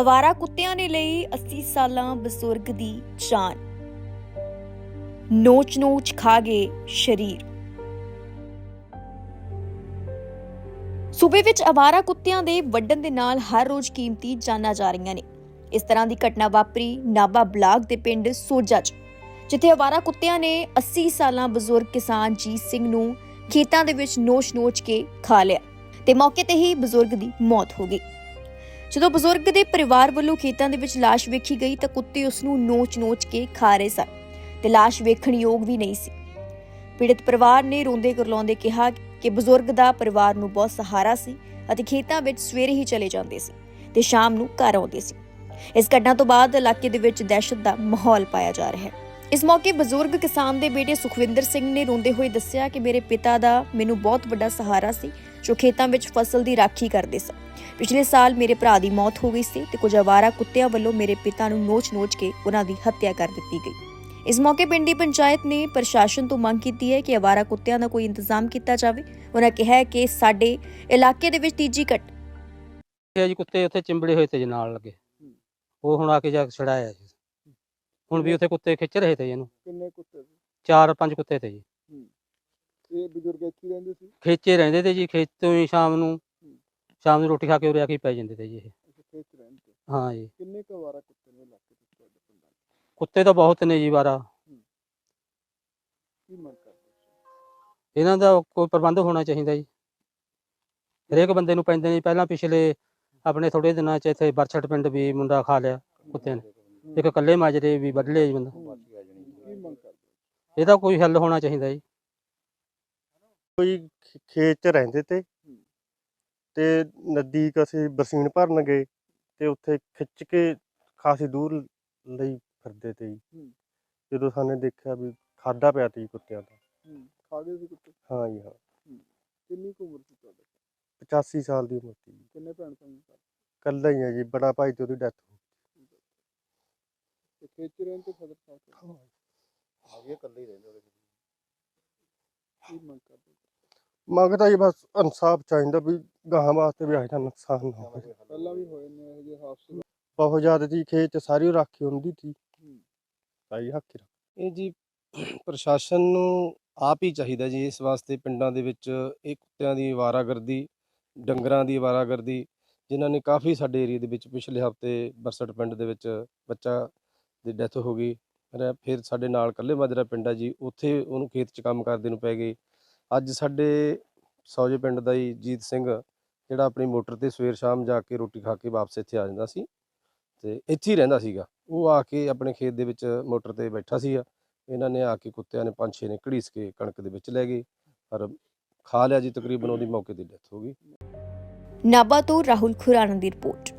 ਅਵਾਰਾ ਕੁੱਤਿਆਂ ਨੇ ਲਈ 80 ਸਾਲਾਂ ਬਜ਼ੁਰਗ ਦੀ ਜਾਨ। ਨੋਚ-ਨੋਚ ਖਾ ਗਏ ਸ਼ਰੀਰ। ਸੂਬੇ ਵਿੱਚ ਅਵਾਰਾ ਕੁੱਤਿਆਂ ਦੇ ਵੱਢਣ ਦੇ ਨਾਲ ਹਰ ਰੋਜ਼ ਕੀਮਤੀ ਜਾਨਾਂ ਜਾ ਰਹੀਆਂ ਨੇ। ਇਸ ਤਰ੍ਹਾਂ ਦੀ ਘਟਨਾ ਵਾਪਰੀ ਨਾਬਾ ਬਲਾਕ ਦੇ ਪਿੰਡ ਸੋਜਾ 'ਚ, ਜਿੱਥੇ ਅਵਾਰਾ ਕੁੱਤਿਆਂ ਨੇ 80 ਸਾਲਾਂ ਬਜ਼ੁਰਗ ਕਿਸਾਨ ਜੀਤ ਸਿੰਘ ਨੂੰ ਖੇਤਾਂ ਦੇ ਵਿੱਚ ਨੋਚ-ਨੋਚ ਕੇ ਖਾ ਲਿਆ ਤੇ ਮੌਕੇ ਤੇ ਹੀ ਬਜ਼ੁਰਗ ਦੀ ਮੌਤ ਹੋ ਗਈ। ਜਦੋਂ ਬਜ਼ੁਰਗ ਦੇ ਪਰਿਵਾਰ ਵੱਲੋਂ ਖੇਤਾਂ ਦੇ ਵਿੱਚ ਲਾਸ਼ ਵੇਖੀ ਗਈ ਤਾਂ ਕੁੱਤੇ ਉਸ ਨੂੰ ਨੋਚ-ਨੋਚ ਕੇ ਖਾ ਰਹੇ ਸਨ ਤੇ ਲਾਸ਼ ਵੇਖਣ ਯੋਗ ਵੀ ਨਹੀਂ ਸੀ। ਪੀੜਤ ਪਰਿਵਾਰ ਨੇ ਰੋਂਦੇ ਕਰਲਾਉਂਦੇ ਕਿਹਾ ਕਿ ਬਜ਼ੁਰਗ ਦਾ ਪਰਿਵਾਰ ਨੂੰ ਬਹੁਤ ਸਹਾਰਾ ਸੀ ਅਤੇ ਖੇਤਾਂ ਵਿੱਚ ਸਵੇਰੇ ਹੀ ਚਲੇ ਜਾਂਦੇ ਸੀ ਤੇ ਸ਼ਾਮ ਨੂੰ ਘਰ ਆਉਂਦੇ ਸੀ। ਇਸ ਘਟਨਾ ਤੋਂ ਬਾਅਦ ਇਲਾਕੇ ਦੇ ਵਿੱਚ ਦਹਿਸ਼ਤ ਦਾ ਮਾਹੌਲ ਪਾਇਆ ਜਾ ਰਿਹਾ ਹੈ। ਇਸ ਮੌਕੇ ਬਜ਼ੁਰਗ ਕਿਸਾਨ ਦੇ ਬੇਟੇ ਸੁਖਵਿੰਦਰ ਸਿੰਘ ਨੇ ਰੋਂਦੇ ਹੋਏ ਦੱਸਿਆ ਕਿ ਮੇਰੇ ਪਿਤਾ ਦਾ ਮੈਨੂੰ ਬਹੁਤ ਵੱਡਾ ਸਹਾਰਾ ਸੀ ਜੋ ਖੇਤਾਂ ਵਿੱਚ ਫਸਲ ਦੀ ਰਾਖੀ ਕਰਦੇ ਸਨ। ਪਿਛਲੇ ਸਾਲ ਮੇਰੇ ਭਰਾ ਦੀ ਮੌਤ ਹੋ ਗਈ ਸੀ ਤੇ ਕੁਝ ਅਵਾਰਾ ਕੁੱਤਿਆਂ ਵੱਲੋਂ ਮੇਰੇ ਪਿਤਾ ਨੂੰ ਨੋਚ-ਨੋਚ ਕੇ ਉਹਨਾਂ ਦੀ ਹੱਤਿਆ ਕਰ ਦਿੱਤੀ ਗਈ। ਇਸ ਮੌਕੇ ਪਿੰਡੀ ਪੰਚਾਇਤ ਨੇ ਪ੍ਰਸ਼ਾਸਨ ਤੋਂ ਮੰਗ ਕੀਤੀ ਹੈ ਕਿ ਅਵਾਰਾ ਕੁੱਤਿਆਂ ਦਾ ਕੋਈ ਇੰਤਜ਼ਾਮ ਕੀਤਾ ਜਾਵੇ। ਉਹਨਾਂ ਕਿਹਾ ਹੈ ਕਿ ਸਾਡੇ ਇਲਾਕੇ ਦੇ ਵਿੱਚ ਤੀਜੀ ਘਟ। ਇਹ ਜੀ ਕੁੱਤੇ ਉੱਥੇ ਚਿੰਬੜੇ ਹੋਏ ਤੇ ਜੀ ਨਾਲ ਲੱਗੇ। ਉਹ ਹੁਣ ਆ ਕੇ ਜਾ ਕੇ ਛੜਾਇਆ ਜੀ। ਹੁਣ ਵੀ ਉੱਥੇ ਕੁੱਤੇ ਖਿੱਚ ਰਹੇ ਤੇ ਜੀ ਇਹਨੂੰ। ਕਿੰਨੇ ਕੁੱਤੇ ਚਾਰ ਪੰਜ ਕੁੱਤੇ ਤੇ ਜੀ। ਇਹ ਬਜ਼ੁਰਗ ਇੱਥੇ ਹੀ ਰਹਿੰਦੇ ਸੀ? ਖੇਚੇ ਰਹਿੰਦੇ ਤੇ ਜੀ ਖੇਤ ਤੋਂ ਹੀ ਸ਼ਾਮ ਨੂੰ ਸ਼ਾਮ ਨੂੰ ਰੋਟੀ ਖਾ ਕੇ ਉਰੇ ਆ ਕੇ ਹੀ ਪੈ ਜਾਂਦੇ ਤੇ ਜੀ ਇਹ। ਅੱਛਾ ਖੇਤ 'ਚ ਰਹਿੰਦੇ। ਹਾਂ ਜੀ। ਕਿੰਨੇ ਕੁ ਵਾਰਾ ਕੁੱਤੇ ਨੇ ਇਲਾਕੇ ਵਿੱਚ ਤੁਹਾਡੇ ਪਿੰਡਾਂ 'ਚ ਕੁੱਤੇ ਤਾਂ ਬਹੁਤ ਨੇ ਜੀ ਵਾਰਾ। ਕੀ ਮੰਗ ਕਰਦੇ? ਇਹਨਾਂ ਦਾ ਕੋਈ ਪ੍ਰਬੰਧ ਹੋਣਾ ਚਾਹੀਦਾ ਜੀ। ਹਰੇਕ ਬੰਦੇ ਨੂੰ ਪੈਂਦੇ ਨੇ। ਪਹਿਲਾਂ ਪਿਛਲੇ ਆਪਣੇ ਥੋੜੇ ਦਿਨਾਂ ਚ ਇੱਥੇ ਬਰਛਟ ਪਿੰਡ ਵੀ ਮੁੰਡਾ ਖਾ ਲਿਆ ਕੁੱਤਿਆਂ ਨੇ। ਇੱਕ ਕੱਲੇ ਮਾਜਰੇ ਵੀ ਵੱਢ ਲਿਆ ਜੀ ਬੰਦਾ। ਕੀ ਮੰਗ ਕਰਦੇ ਹੋ? ਇਹਦਾ ਕੋਈ ਹੱਲ ਹੋਣਾ ਚਾਹੀਦਾ ਜੀ। ਕੋਈ ਖੇਤ 'ਚ ਰਹਿੰਦੇ ਤੇ। ਤੇ ਨਜ਼ਦੀਕ ਅਸੀਂ ਬਰਸੀਨ ਭਰਨ ਗਏ ਤੇ ਉੱਥੇ ਖਿੱਚ ਕੇ ਖਾਸੀ ਦੂਰ ਲਈ ਫਿਰਦੇ ਤੇ ਜੀ। ਜਦੋਂ ਸਾਨੇ ਦੇਖਿਆ ਵੀ ਖਾਦਾ ਪਿਆ ਤੀ ਕੁੱਤਿਆਂ ਦਾ। ਹੂੰ ਖਾ ਗਏ ਸੀ ਕੁੱਤੇ? ਹਾਂ ਜੀ ਹਾਂ। ਕਿੰਨੀ ਕੁ ਉਮਰ ਸੀ ਤੁਹਾਡੇ? 85 ਸਾਲ ਦੀ ਉਮਰ ਸੀ ਜੀ। ਕਿੰਨੇ ਭੈਣ ਭਾਈ ਸਨ ਕੱਲਾ ਹੀ ਆ ਜੀ ਬੜਾ ਭਾਈ ਤੇ ਉਹਦੀ ਡੈਥ ਹੋ ਤੇ ਸਾਹਿਬ? ਗਈ ਆ ਕੱਲੇ ਹੀ ਰਹਿੰਦੇ ਉਹਦੇ ਕੀ ਮੰਗ ਕਰਦੇ? ਹੋ? ਮੰਗਦਾ ਜੀ ਬਸ ਇਨਸਾਫ ਚਾਹੀਦਾ ਵੀ ਗਾਹਾਂ ਵਾਸਤੇ ਵੀ ਜਿਹਾ ਨੁਕਸਾਨ ਨਾ ਹੋਵੇ ਪਹਿਲਾਂ ਵੀ ਹੋਏ ਨੇ ਇਹੋ ਜਿਹੇ ਹਾਦਸੇ ਬਹੁਤ ਜ਼ਿਆਦਾ ਜੀ ਖੇਤ 'ਚ ਸਾਰੀ ਰਾਖੀ ਹੁੰਦੀ ਸੀ। ਤਾਈ ਹੱਕੀ ਰੱਖ ਇਹ ਜੀ ਪ੍ਰਸ਼ਾਸਨ ਨੂੰ ਆਪ ਹੀ ਚਾਹੀਦਾ ਜੀ ਇਸ ਵਾਸਤੇ ਪਿੰਡਾਂ ਦੇ ਵਿੱਚ ਇਹ ਕੁੱਤਿਆਂ ਦੀ ਅਵਾਰਾਗਰਦੀ ਡੰਗਰਾਂ ਦੀ ਅਵਾਰਾਗਰਦੀ ਜਿਨ੍ਹਾਂ ਨੇ ਕਾਫੀ ਸਾਡੇ ਏਰੀਆ ਦੇ ਵਿੱਚ ਪਿਛਲੇ ਹਫ਼ਤੇ ਬਰਸਟ ਪਿੰਡ ਦੇ ਵਿੱਚ ਬੱਚਾ ਦੀ ਡੈਥ ਹੋ ਗਈ ਫਿਰ ਫਿਰ ਸਾਡੇ ਨਾਲ ਕੱਲੇ ਮਾਜਰਾ ਪਿੰਡ ਆ ਜੀ ਉੱਥੇ ਉਹਨੂੰ ਖੇਤ 'ਚ ਕੰਮ ਕਰਦੇ ਨੂੰ ਪੈ ਗਈ ਅੱਜ ਸਾਡੇ ਸੌਜੇ ਪਿੰਡ ਦਾ ਹੀ ਜੀਤ ਸਿੰਘ, ਜਿਹੜਾ ਆਪਣੀ ਮੋਟਰ ਤੇ ਸਵੇਰ ਸ਼ਾਮ ਜਾ ਕੇ ਰੋਟੀ ਖਾ ਕੇ ਵਾਪਸ ਇੱਥੇ ਆ ਜਾਂਦਾ ਸੀ ਤੇ ਇੱਥੇ ਹੀ ਰਹਿੰਦਾ ਸੀਗਾ। ਉਹ ਆ ਕੇ ਆਪਣੇ ਖੇਤ ਦੇ ਵਿੱਚ ਮੋਟਰ ਤੇ ਬੈਠਾ ਸੀਗਾ। ਇਹਨਾਂ ਨੇ ਆ ਕੇ ਕੁੱਤਿਆਂ ਨੇ ਪੰਜ ਛੇ ਨੇ ਘੜੀਸ ਕੇ ਕਣਕ ਦੇ ਵਿੱਚ ਲੈ ਗਏ, ਪਰ ਖਾ ਲਿਆ ਜੀ ਤਕਰੀਬਨ ਉਹਦੀ ਮੌਕੇ ਤੇ ਡੈਥ ਹੋ ਗਈ। ਨਾਬਾ ਤੋਂ ਰਾਹੁਲ ਖੁਰਾਨਾ ਦੀ ਰਿਪੋਰਟ।